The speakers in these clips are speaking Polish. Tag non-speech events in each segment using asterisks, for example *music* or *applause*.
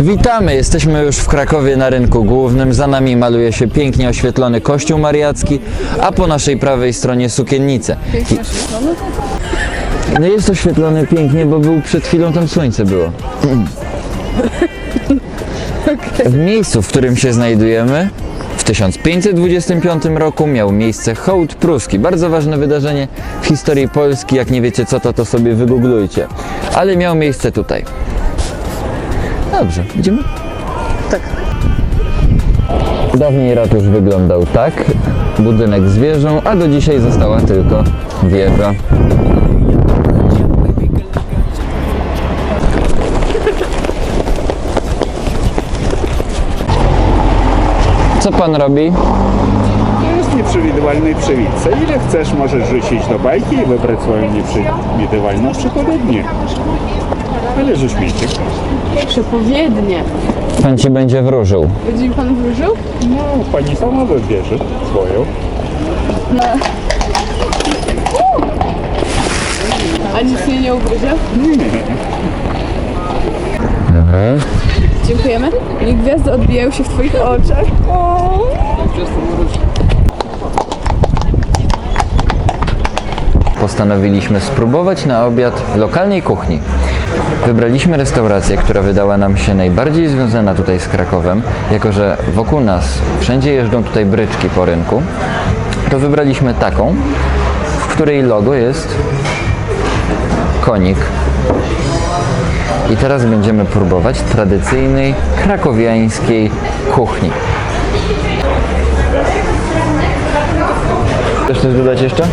Witamy, jesteśmy już w Krakowie na rynku głównym. Za nami maluje się pięknie oświetlony kościół mariacki, a po naszej prawej stronie sukiennice. I... No jest oświetlony pięknie, bo był przed chwilą tam słońce było. W miejscu, w którym się znajdujemy, w 1525 roku miał miejsce hołd pruski. Bardzo ważne wydarzenie w historii Polski. Jak nie wiecie co to, to sobie wygooglujcie. Ale miał miejsce tutaj. Dobrze, idziemy? Tak. Dawniej ratusz wyglądał tak, budynek z wieżą, a do dzisiaj została tylko wieża. Co pan robi? jest nieprzewidywalnej przewidce. Ile chcesz, możesz rzucić do bajki i wybrać swoją nieprzewidywalną przepowiednię. Ale rzuć mięciek. Przepowiednie. Pan ci będzie wróżył. Będzie mi pan wróżył? No, pani sama wybierze swoją. A nic mnie nie ugryzie? Dobra. Dziękujemy. Niech gwiazdy odbijają się w twoich oczach. O! Postanowiliśmy spróbować na obiad w lokalnej kuchni. Wybraliśmy restaurację, która wydała nam się najbardziej związana tutaj z Krakowem, jako że wokół nas wszędzie jeżdżą tutaj bryczki po rynku, to wybraliśmy taką, w której logo jest konik. I teraz będziemy próbować tradycyjnej krakowiańskiej kuchni. Chcesz coś dodać jeszcze?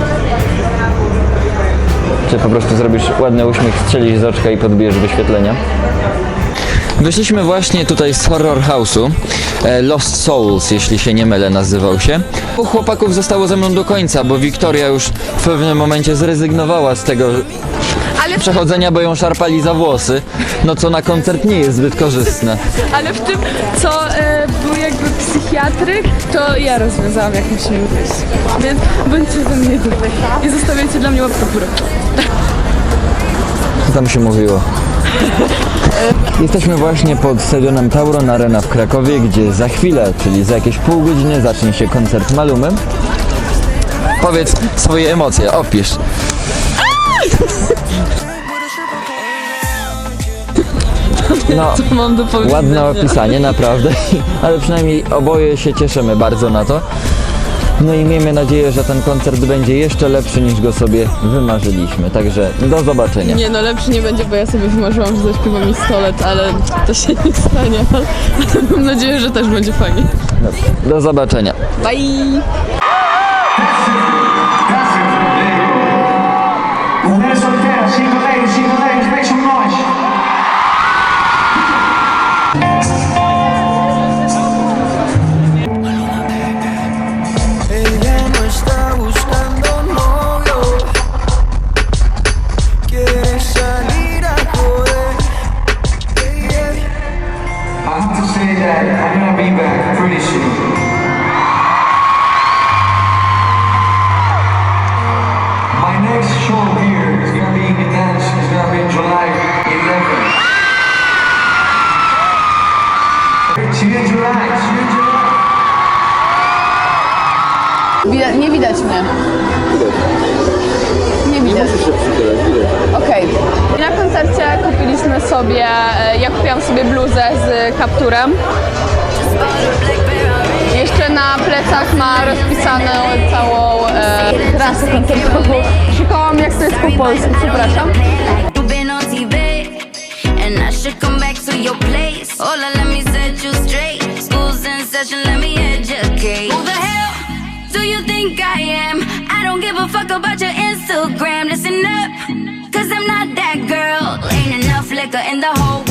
Czy po prostu zrobisz ładny uśmiech, strzelisz z oczka i podbijesz wyświetlenia? Wyszliśmy właśnie tutaj z Horror House'u. e, Lost Souls, jeśli się nie mylę, nazywał się. Dwóch chłopaków zostało ze mną do końca, bo Wiktoria już w pewnym momencie zrezygnowała z tego Ale, przechodzenia, bo ją szarpali za włosy. No co na koncert nie jest zbyt korzystne. ale w tym, co e, był jakby psychiatryk, to ja rozwiązałam, jak musimy wyjść. Więc bądźcie ze mnie tutaj i zostawiajcie dla mnie łapkę w górę. Co tam się mówiło? Jesteśmy właśnie pod stadionem Tauron Arena w Krakowie, gdzie za chwilę, czyli za jakieś pół godziny zacznie się koncert Malumy. Powiedz swoje emocje, opisz. No, *laughs* Co mam do powiedzenia? ładne opisanie, naprawdę, *laughs* ale przynajmniej oboje się cieszymy bardzo na to. No i miejmy nadzieję, że ten koncert będzie jeszcze lepszy niż go sobie wymarzyliśmy. Także do zobaczenia. Nie no, lepszy nie będzie, bo ja sobie wymarzyłam, że zaśpiewa mi stolet, ale to się nie stanie. Ale mam nadzieję, że też będzie fajnie. Do zobaczenia. Bye! Have to say that I'm gonna be back pretty soon. My next show here is gonna be in Gdansk. It's gonna be July 11th. See you in July. See you in July. Wida- nie widać mnie. Nie widać. Okej. Sobie, e, ja kupiłam sobie bluzę z kapturem. Jeszcze na plecach ma rozpisaną całą e, trasę koncertową. Szukałam jak to jest po polsku, przepraszam. Do you think I am? I don't give a fuck about your Instagram. Listen up, liquor in the whole